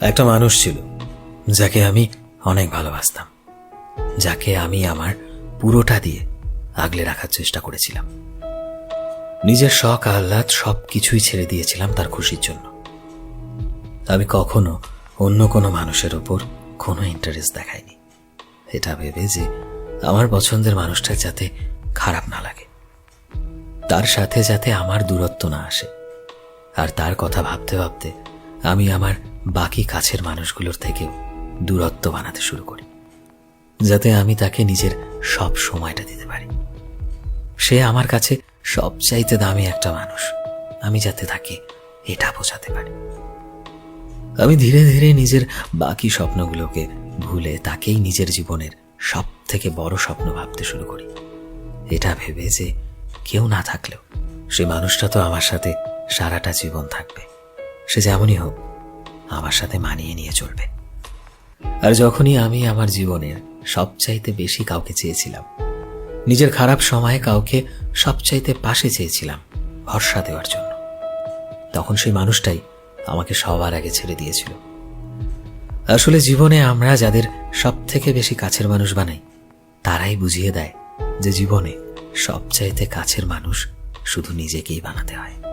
একটা মানুষ ছিল, যাকে আমি অনেক ভালোবাসতাম, যাকে আমি আমার পুরোটা দিয়ে আগলে রাখার চেষ্টা করেছিলাম। নিজের শখ, আহ্লাদ সব কিছুই ছেড়ে দিয়েছিলাম তার খুশির জন্য। আমি কখনো অন্য কোনো মানুষের ওপর কোনো ইন্টারেস্ট দেখাইনি। এটা ভেবে যে আমার পছন্দের মানুষটা যাতে খারাপ না লাগে। তার সাথে যাতে আমার দূরত্ব না আসে। আর তার কথা ভাবতে ভাবতে আমি আমার বাকি কাছের মানুষগুলোর থেকেও দূরত্ব বানাতে শুরু করি, যাতে আমি তাকে নিজের সব সময়টা দিতে পারি। সে আমার কাছে সবচাইতে দামি একটা মানুষ। আমি যাতে তাকে এটা বোঝাতে পারি। আমি ধীরে ধীরে নিজের বাকি স্বপ্নগুলোকে ভুলে তাকেই নিজের জীবনের সব থেকে বড় স্বপ্ন ভাবতে শুরু করি। এটা ভেবে যে কেউ না থাকলেও সে মানুষটা তো আমার সাথে সারাটা জীবন থাকবে। সে যেমনই হোক আমার সাথে মানিয়ে নিয়ে চলবে। আর যখনই আমি আমার জীবনের সবচাইতে বেশি কাউকে চেয়েছিলাম, নিজের খারাপ সময়ে কাউকে সবচাইতে পাশে চেয়েছিলাম ভরসা দেওয়ার জন্য, তখন সেই মানুষটাই আমাকে সবার আগে ছেড়ে দিয়েছিল। আসলে জীবনে আমরা যাদের সব থেকে বেশি কাছের মানুষ বানাই, তারাই বুঝিয়ে দেয় যে জীবনে সবচাইতে কাছের মানুষ শুধু নিজেকেই বানাতে হয়।